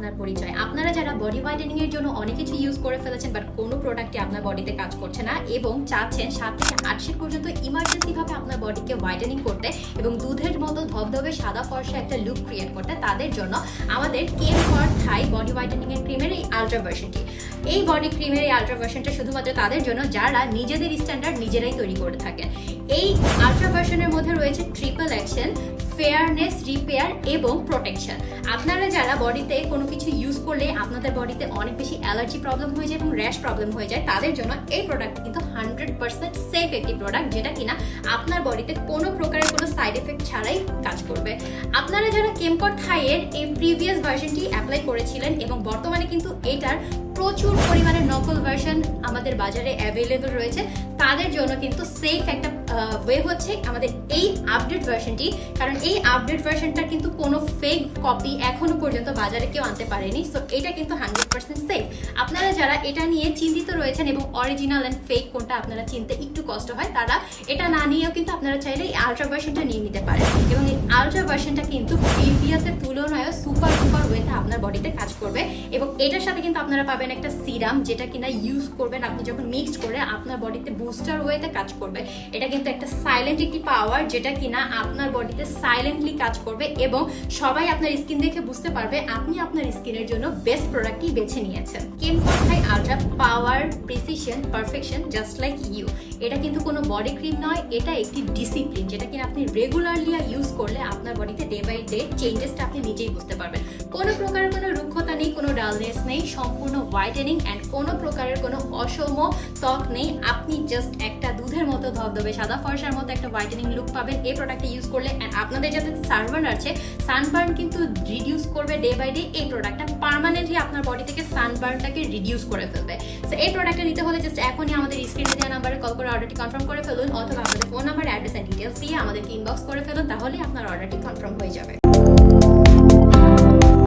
আপনার পরিচয়। আপনারা যারা বডি হোয়াইটেনিং এর জন্য অনেক কিছু ইউজ করে ফেলেছেন বাট কোনো প্রোডাক্টই আপনার বডিতে কাজ করছে না এবং চাচ্ছেন সাত থেকে আট পর্যন্ত ইমার্জেন্সি ভাবে আপনার বডিকে হোয়াইটেনিং করতে এবং দুধের মতো ধবধবে সাদা ফর্সা একটা লুক ক্রিয়েট করতে, তাদের জন্য আমাদের Chem for Thai body whitening এর ক্রিমের এই আলট্রা ভার্সনটি এই বডি ক্রিমের এই আলট্রা ভার্সনটা শুধুমাত্র তাদের জন্য, যারা নিজেদের স্ট্যান্ডার্ড নিজেরাই তৈরি করে থাকেন। এই আলট্রা ভার্সনের মধ্যে রয়েছে ট্রিপল অ্যাকশন ফেয়ারনেস রিপেয়ার এবং প্রোটেকশন আপনারা যারা বডিতে কোনো কিছু ইউজ করলে আপনাদের বডিতে অনেক বেশি অ্যালার্জি প্রবলেম হয়ে যায় এবং র্যাশ প্রবলেম হয়ে যায়, তাদের জন্য এই প্রোডাক্ট কিন্তু হান্ড্রেড পার্সেন্ট সেফ একটি প্রোডাক্ট যেটা কিনা আপনার বডিতে কোনো প্রকারের কোনো সাইড এফেক্ট ছাড়াই কাজ করবে। আপনারা যারা কেমকট থাইয়ের এই প্রিভিয়াস ভার্সনটি অ্যাপ্লাই করেছিলেন এবং বর্তমানে কিন্তু এটার প্রচুর পরিমাণে নকল ভার্সন আমাদের বাজারে অ্যাভেলেবল রয়েছে, তাদের জন্য কিন্তু সেফ একটা ওয়ে হচ্ছে আমাদের এই আপডেট ভার্সনটি কারণ এই আপডেট ভার্সনটার কিন্তু কোনো ফেক কপি এখনও পর্যন্ত বাজারে কেউ আনতে পারেনি। সো এটা কিন্তু হান্ড্রেড পার্সেন্ট সেফ আপনারা যারা এটা নিয়ে চিন্তিত রয়েছেন এবং অরিজিনাল অ্যান্ড ফেক কোনটা আপনারা চিনতে একটু কষ্ট হয়, তারা এটা না নিয়েও কিন্তু আপনারা চাইলে এই আলট্রা ভার্সনটা নিয়ে নিতে পারেন। এবং এই আলট্রা ভার্সনটা কিন্তু প্রিভিয়াসের তুলনায় সুপার সুপার ওয়েতে আপনার বডিতে কাজ করবে এবং এটার সাথে কিন্তু আপনারা পাবেন একটা সিরাম যেটা কিনা ইউজ করবেন। আপনি যখন মিক্সড করে আপনার বডিতে বুস্টার ওয়েতে কাজ করবে, এটা কিন্তু একটা সাইলেন্ট একটি পাওয়ার যেটা কিনা আপনার বডিতে সাইলেন্টলি কাজ করবে এবং সবাই আপনার স্কিন দেখে বুঝতে পারবে আপনি আপনার স্কিনের জন্য বেস্ট প্রোডাক্টই বেছে নিয়েছেন। কেম কথাই ultra power precision perfection just like you এটা কিন্তু কোনো বডি ক্রিম নয়, এটা একটি ডিসিপ্লিন যেটা কিনা আপনি রেগুলারলি ইউজ করলে আপনার বডিতে ডে বাই ডে চেঞ্জেসটা আপনি নিজেই বুঝতে পারবেন। কোনো প্রকারের ডালনেস নেই, সম্পূর্ণ হোয়াইটেনিং অ্যান্ড কোনো প্রকারের কোনো অসম ত্বক নেই। আপনি জাস্ট একটা দুধের মতো ধবধবে সাদা ফর্সার মতো একটা হোয়াইটেনিং লুক পাবেন এই প্রোডাক্টটা ইউজ করলে। অ্যান্ড আপনাদের যাতে সানবার্ন আছে সানবার্ন কিন্তু রিডিউস করবে ডে বাই ডে এই প্রোডাক্টটা পার্মানেন্টলি আপনার বডি থেকে সানবার্নটাকে রিডিউস করে ফেলবে। সো এই প্রোডাক্টটা নিতে হলে জাস্ট এখনই আমাদের স্ক্রিনে দেওয়া নাম্বারে কল করে অর্ডারটি কনফার্ম করে ফেলুন, অথবা আমাদের phone number address and details দিয়ে আমাদেরকে ইনবক্স করে ফেলুন তাহলে আপনার অর্ডারটি কনফার্ম হয়ে যাবে।